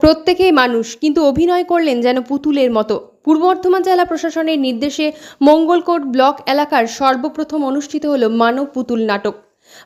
প্রত্যেকেই মানুষ, কিন্তু অভিনয় করলেন যেন পুতুলের মতো। পূর্ব বর্ধমান জেলা প্রশাসনের নির্দেশে মঙ্গলকোট ব্লক এলাকার সর্বপ্রথম অনুষ্ঠিত হল মানব পুতুল নাটক।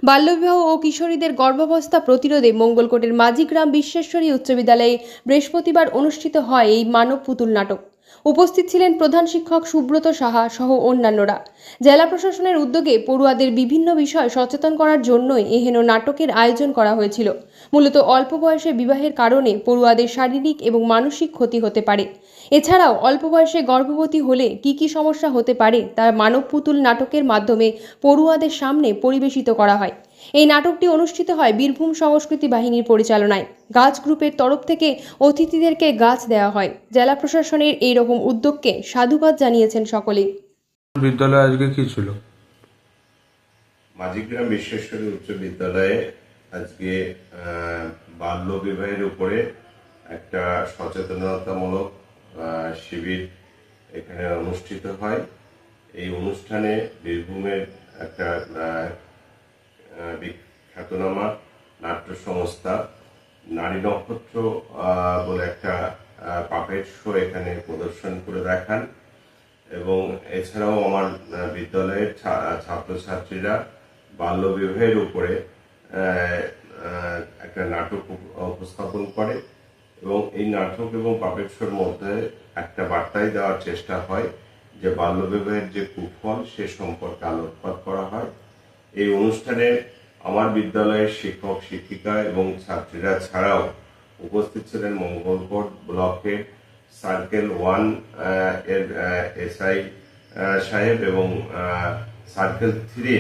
বাল্যবিবাহ ও কিশোরীদের গর্ভাবস্থা প্রতিরোধে মঙ্গলকোটের মাঝিগ্রাম বিশ্বেশ্বরী উচ্চ বিদ্যালয়ে বৃহস্পতিবার অনুষ্ঠিত হয় এই মানব পুতুল নাটক। উপস্থিত ছিলেন প্রধান শিক্ষক সুব্রত সাহা সহ অন্যান্যরা। জেলা প্রশাসনের উদ্যোগে পড়ুয়াদের বিভিন্ন বিষয় সচেতন করার জন্যই এহেন নাটকের আয়োজন করা হয়েছিল। মূলত অল্প বয়সে বিবাহের কারণে পড়ুয়াদের শারীরিক এবং মানসিক ক্ষতি হতে পারে। এছাড়াও অল্প বয়সে গর্ভবতী হলে কি কি সমস্যা হতে পারে তা মানব পুতুল নাটকের মাধ্যমে পড়ুয়াদের সামনে পরিবেশিত করা হয়। এই নাটকটি অনুষ্ঠিত হয় বীরভূম সংস্কৃতি বাহিনীর পরিচালনায়। গাছ গ্রুপের তরফ থেকে অতিথিদেরকে গাছ দেওয়া হয়। জেলা প্রশাসনের এই রকম উদ্যোগকে সাধুবাদ জানিয়েছেন সকলেই। বিদ্যালয়ে আজকে কি ছিল? মাঝিগ্রাম বিশ্বেশ্বরী উচ্চ বিদ্যালয়ে আজকে আহ, বাল্য বিবাহের উপরে একটা সচেতনতামূলক আহ, শিবির এখানে অনুষ্ঠিত হয়। এই অনুষ্ঠানে বীরভূমের একটা বিখ্যাতনামা নাট্য সংস্থা নারী নক্ষত্র বলে একটা পাপেট শো এখানে প্রদর্শন করে দেখান। এবং এছাড়াও আমার বিদ্যালয়ের ছাত্রছাত্রীরা বাল্যবিবাহের উপরে একটা নাটক উপ- উপস্থাপন করে। এবং এই নাটক এবং পাপেট শোর মধ্যে একটা বার্তাই দেওয়ার চেষ্টা হয় যে, বাল্যবিবাহের যে কুফল, সে সম্পর্কে আলোকপাত করা হয়। এই অনুষ্ঠানে আমার বিদ্যালয়ের শিক্ষক, শিক্ষিকা এবং ছাত্রীরা ছাড়াও উপস্থিত ছিলেন মঙ্গলকোট ব্লকের সার্কেল ওয়ানের এসআই সাহেব এবং circle three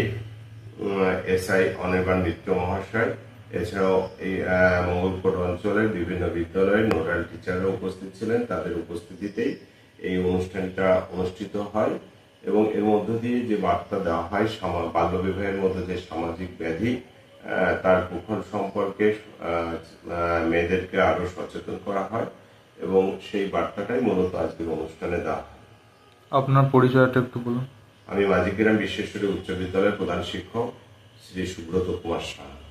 SI Anirban Mitra মহাশয়। এছাড়াও এই মঙ্গলকোট অঞ্চলের বিভিন্ন বিদ্যালয়ের নোডাল টিচাররা উপস্থিত ছিলেন। তাদের উপস্থিতিতেই এই অনুষ্ঠানটা অনুষ্ঠিত হয়। এবং এর মধ্য দিয়ে যে বার্তা দেওয়া হয় সামা- বাল্যবিবাহের মধ্যে যে সামাজিক ব্যাধি তার কুফল সম্পর্কে মেয়েদেরকে আরও সচেতন করা হয় এবং সেই বার্তাটাই মূলত আজকের অনুষ্ঠানে দেওয়া হয়। আপনার পরিচয়টা একটু বলুন। আমি মাঝিগ্রাম বিশ্বেশ্বরী উচ্চ বিদ্যালয়ের প্রধান শিক্ষক শ্রী সুব্রত কুমার সাহা।